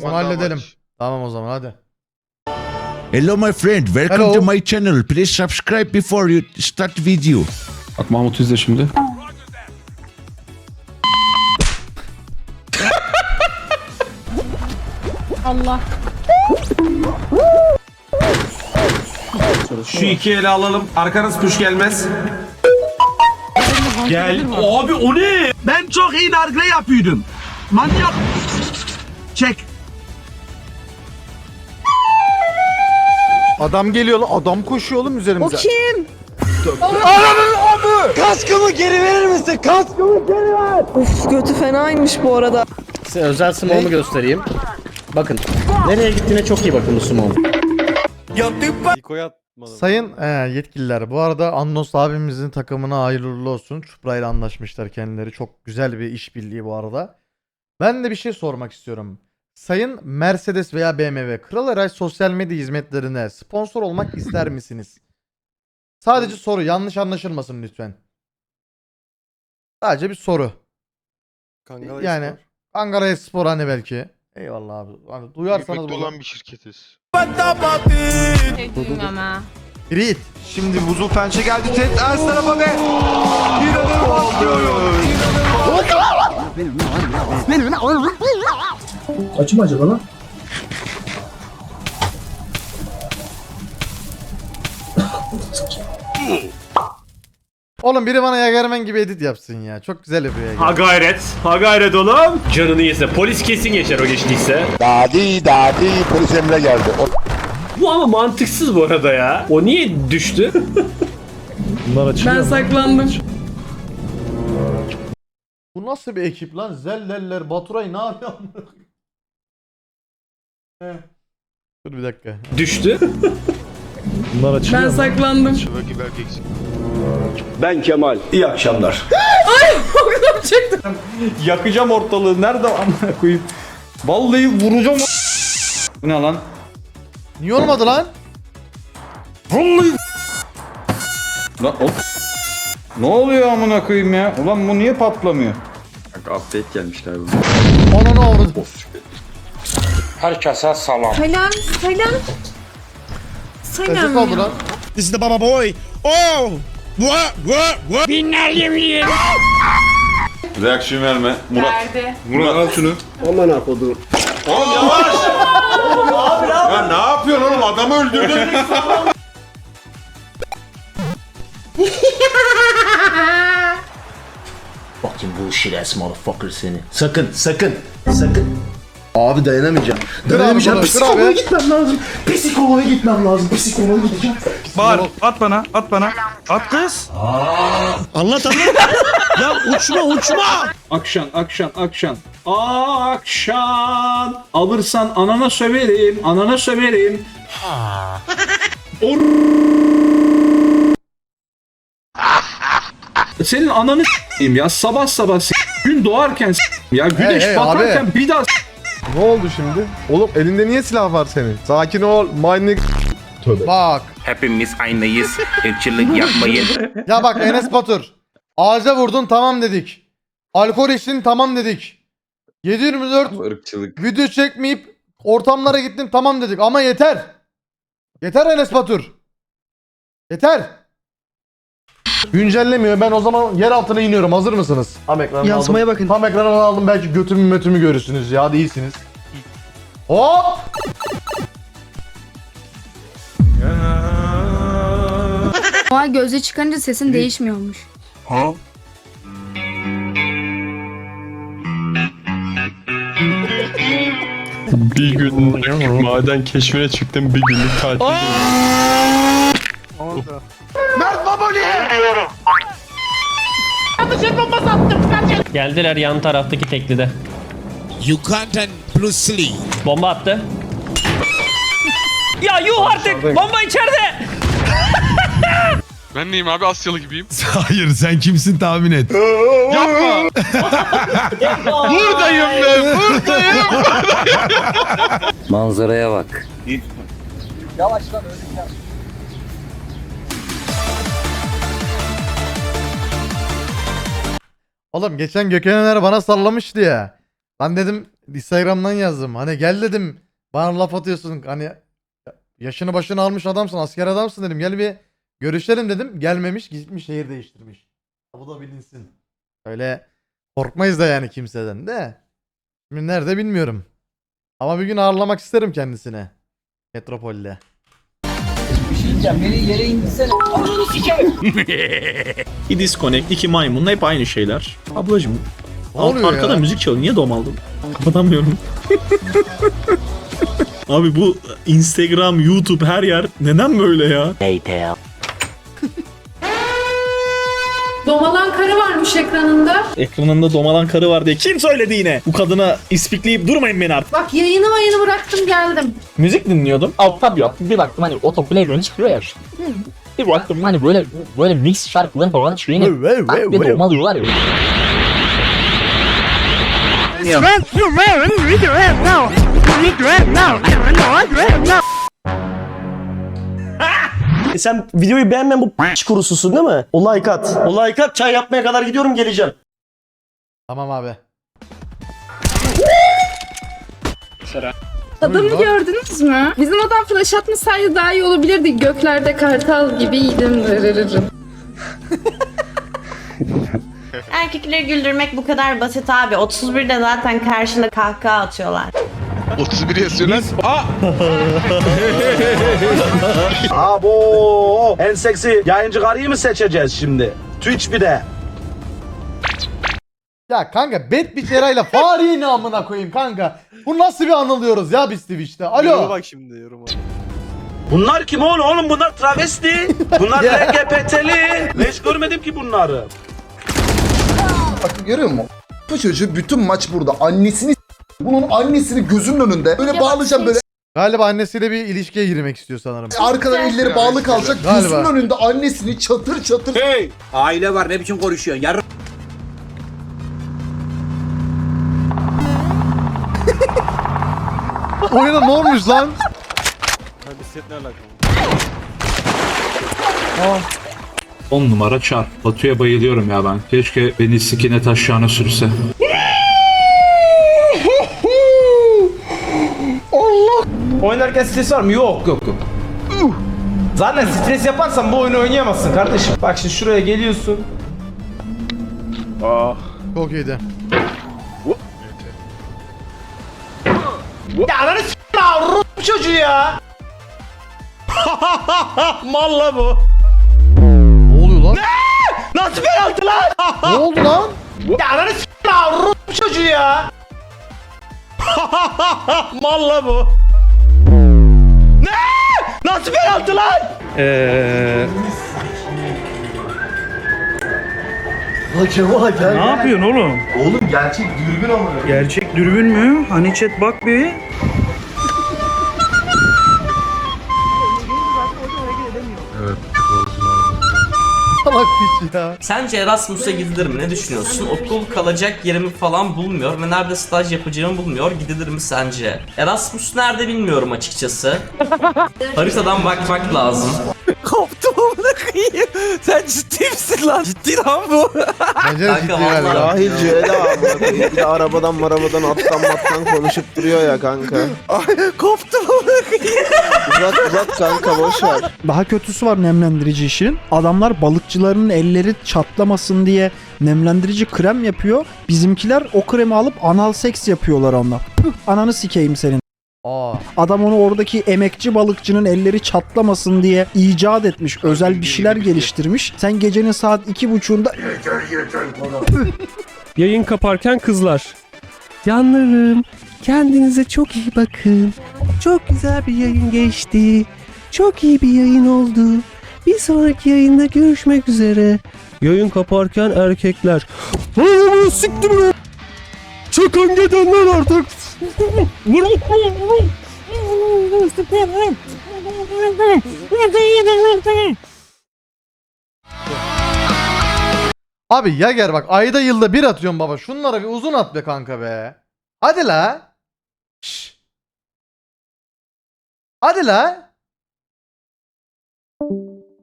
Tamam, Onu halledelim. maç. Tamam o zaman hadi. Hello, my friend. Welcome Hello. to my channel. Please subscribe before you start video. Bak Mahmut izle şimdi. Allah. Şu iki ele alalım. Arkanız kuş gelmez. Gel. Abi o ne? Ben çok iyi nargile yapıyordum. Manyak. Çek. Adam geliyor lan. Adam koşuyor oğlum O üzerimize. kim? Uf götü fenaymış bu arada. Size özel smoke'umu göstereyim. Bakın. Nereye gittiğine çok iyi bakın bu smoke'un. Niko'ya atmadım. Sayın e, yetkililer bu arada Annos abimizin takımına hayırlı uğurlu olsun. Çupra ile anlaşmışlar kendileri. Çok güzel bir işbirliği bu arada. Ben de bir şey sormak istiyorum. Sayın Mercedes veya BMW Kral Eray sosyal medya hizmetlerine sponsor olmak ister misiniz? Sadece soru yanlış anlaşılmasın lütfen. Sadece bir soru. Kangal Yani Espor. Ankara Espor hani belki. Eyvallah abi. Hani duyarsanız bunu. olan bir şirketiz. Ha. Grit. Şimdi Vuzul Pençe geldi. Ted ters tarafa ve inanılmaz bir oyun. Oğlum biri bana Yagermen gibi edit yapsın ya. Çok güzel yapıyor Yagermen. Ha gayret. Ha gayret oğlum. Canını yese. Polis kesin geçer o geçtiyse. Dadi dadi polis emre geldi. O- Bu ama mantıksız bu arada ya. O niye düştü? Ben saklandım. Bu nasıl bir ekip lan? Zelleller, Baturay ne yapıyor? Dur bir dakika. düştü. Ben saklandım. Şöbeki belki eksik. Ben Kemal. İyi akşamlar. Okulum çıktı. Yakacağım ortalığı. Nerede amına koyayım? Vallahi vuracağım. Bu ne lan? Niye olmadı lan? Vallahi. Lan o... Ne oluyor amına koyayım ya? Ulan bu niye patlamıyor? Bak update gelmiş galiba. Ona ne oldu? Selam, selam. Selam oldu ya. lan. This is the Baba Boy. Oh! What? What? What? Reaksiyon verme. Murat. Verdi. Murat al şunu. Aman akodum. Oğlum yavaş. ya ne yapıyorsun oğlum? Adamı öldürdün. Fucking bullshit ass motherfucker seni. Sakın, sakın, sakın. Abi dayanamayacağım. Dayanamayacağım. bunu, kır abi. Psikoloğa gitmem lazım. Psikoloğa gitmem lazım. Psikoloğa gideceğim. Bağır. At bana. At bana. At kız. Anlat anlat. ya uçma uçma. Akşan, akşan, akşan. Aa, akşan. Alırsan anana söverim, anana söverim. Or... Senin ananı s**eyim ya sabah sabah s- gün doğarken s- ya güneş hey batarken bir daha s- Ne oldu şimdi? Oğlum elinde niye silah var senin? Sakin ol. Mining. Bak. Hepimiz aynıyız. Irkçılık yapmayın. Ya bak Enes Batur. Ağaca vurdun tamam dedik. Alkol içtin tamam dedik. 724 ırkçılık. video çekmeyip ortamlara gittin tamam dedik ama yeter. Yeter Enes Batur. Yeter. Güncellemiyor. Ben o zaman yer altına iniyorum. Hazır mısınız? Tam ekranı Yansımaya aldım. bakın. Tam ekranı aldım. Belki götümü mötümü görürsünüz ya. Hadi iyisiniz. Hop! Ay gözle çıkarınca sesin değişmiyormuş. Bir gün maden keşfine çıktım bir günlük tatil. Geldiler yan taraftaki teklide. You can't and Bruce Lee. Bomba attı. ya yuh artık! Bomba içeride! Ben neyim abi Asyalı gibiyim. Hayır sen kimsin tahmin et. Yapma. buradayım ben buradayım. Manzaraya bak. Oğlum geçen Gökhan Öner bana sallamıştı ya. Ben dedim Instagram'dan yazdım. Hani gel dedim. Bana laf atıyorsun. Hani yaşını başını almış adamsın. Asker adamsın dedim. Gel bir görüşelim dedim. Gelmemiş. Gitmiş şehir değiştirmiş. Bu da bilinsin. Öyle korkmayız da yani kimseden de. Şimdi nerede bilmiyorum. Ama bir gün ağırlamak isterim kendisine. Metropol'de. Bir disconnect, iki maymun hep aynı şeyler. Ablacım alt, arkada ya? müzik çalıyor. Niye domaldım? Kapatamıyorum. Abi bu Instagram, YouTube her yer neden böyle ya? Domalan karı varmış ekranında. Ekranında domalan karı var diye kim söyledi yine? Bu kadına ispikleyip durmayın beni artık. Bak yayını mayını bıraktım geldim. Müzik dinliyordum. Altta bir yaptım bir baktım hani otoplay böyle çıkıyor ya. Bir baktım hani böyle böyle mix şarkıların falan çıkıyor yine. Tak bir domalıyorlar ya. E sen videoyu beğenmeyen bu p*** kurususun değil mi? O like at. O like at çay yapmaya kadar gidiyorum geleceğim. Tamam abi. Adamı lan? gördünüz mü? Bizim adam flash atmasaydı daha iyi olabilirdi. Göklerde kartal gibiydim. Rırırırım. Erkekleri güldürmek bu kadar basit abi. 31'de zaten karşında kahkaha atıyorlar. 31 yazıyorlar. Abo en seksi yayıncı karıyı mı seçeceğiz şimdi? Twitch bir de. Ya kanka Bet bir Eray'la Fahri'yi ne amına koyayım kanka. Bu nasıl bir anılıyoruz ya biz Twitch'te. Alo. Bunlar kim oğlum? Oğlum bunlar travesti. Bunlar LGBT'li. Ben hiç görmedim ki bunları. Bakın görüyor musun? Bu çocuğu bütün maç burada. Annesini bunun annesini gözünün önünde böyle bağlayacağım böyle Galiba annesiyle bir ilişkiye girmek istiyor sanırım. arkadan elleri bağlı kalacak. Galiba. Gözünün önünde annesini çatır çatır Hey! Aile var ne biçim konuşuyorsun? Yar Oyuna ne olmuş lan? On numara çar. Batu'ya bayılıyorum ya ben. Keşke beni sikine taşağına sürse. Oynarken stres var mı? Yok yok yok. Zaten stres yaparsan bu oyunu oynayamazsın kardeşim. Bak şimdi şuraya geliyorsun. Çok iyiydi. Ya ananı s***** çocuğu ya. Malla bu. Ne oluyor lan? Nasıl penaltı lan? ne oldu lan? Ya ananı s***** çocuğu ya. Malla bu. Nasıl penaltı lan? Eee... Ne yapıyorsun oğlum? Oğlum gerçek dürbün ama. Gerçek dürbün mü? Hani chat bak bir. Salak piç ya. Sence Erasmus'a gidilir mi? Ne düşünüyorsun? Okul kalacak yerimi falan bulmuyor ve nerede staj yapacağımı bulmuyor. Gidilir mi sence? Erasmus nerede bilmiyorum açıkçası. Haritadan bakmak lazım. Koptum amına koyayım. Sen ciddi misin lan? Ciddi lan bu. Bence de Kanka ciddi vallahi. galiba. Dahil Cüela Bir de arabadan marabadan attan mattan konuşup duruyor ya kanka. Koptum amına koyayım. Uzat uzat kanka boşver. Daha kötüsü var nemlendirici işin. Adamlar balıkçıların elleri çatlamasın diye nemlendirici krem yapıyor. Bizimkiler o kremi alıp anal seks yapıyorlar onunla. Püh, ananı sikeyim senin. Aa. Adam onu oradaki emekçi balıkçının elleri çatlamasın diye icat etmiş. Özel bir şeyler geliştirmiş. Sen gecenin saat iki buçuğunda Yayın kaparken kızlar. Canlarım kendinize çok iyi bakın. Çok güzel bir yayın geçti. Çok iyi bir yayın oldu. Bir sonraki yayında görüşmek üzere. Yayın kaparken erkekler. Siktir lan. Çıkın gidin lan artık. Abi Yager bak ayda yılda bir atıyorum baba. Şunlara bir uzun at be kanka be. Hadi la. Şş. Hadi la.